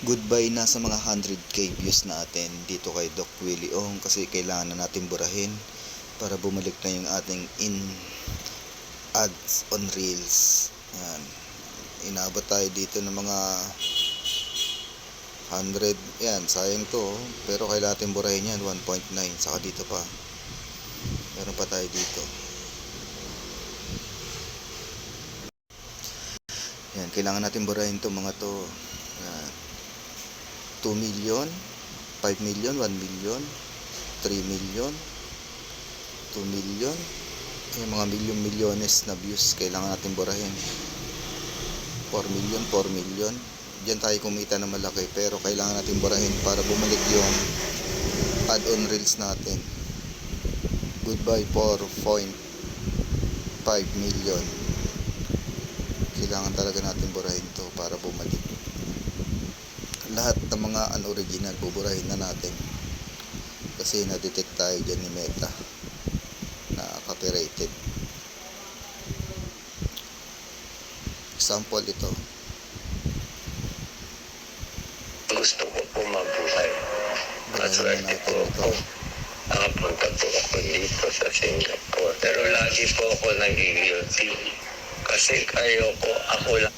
goodbye na sa mga 100k views natin dito kay Doc Willie Ong kasi kailangan na natin burahin para bumalik na yung ating in ads on reels. Yan. Inabot tayo dito ng mga 100 yan sayang to oh. pero kailangan natin burahin yan 1.9 saka dito pa. Meron pa tayo dito. Yan kailangan natin burahin to mga to. Yan 2 million, 5 million, 1 million, 3 million, 2 million, yung mga milyon-milyones na views kailangan natin burahin. 4 million, 4 million. Diyan tayo kumita na malaki pero kailangan natin burahin para bumalik yung add-on reels natin. Goodbye 4.5 million. Kailangan talaga natin burahin to para bumalik lahat ng mga unoriginal buburahin na natin kasi na-detect tayo dyan ni Meta na copyrighted example ito gusto ko po mabuhay. Maswerte natin po ito ako. Nakapunta po ako dito sa Singapore. Pero lagi po ako nagigilty. Kasi ayoko, ako lang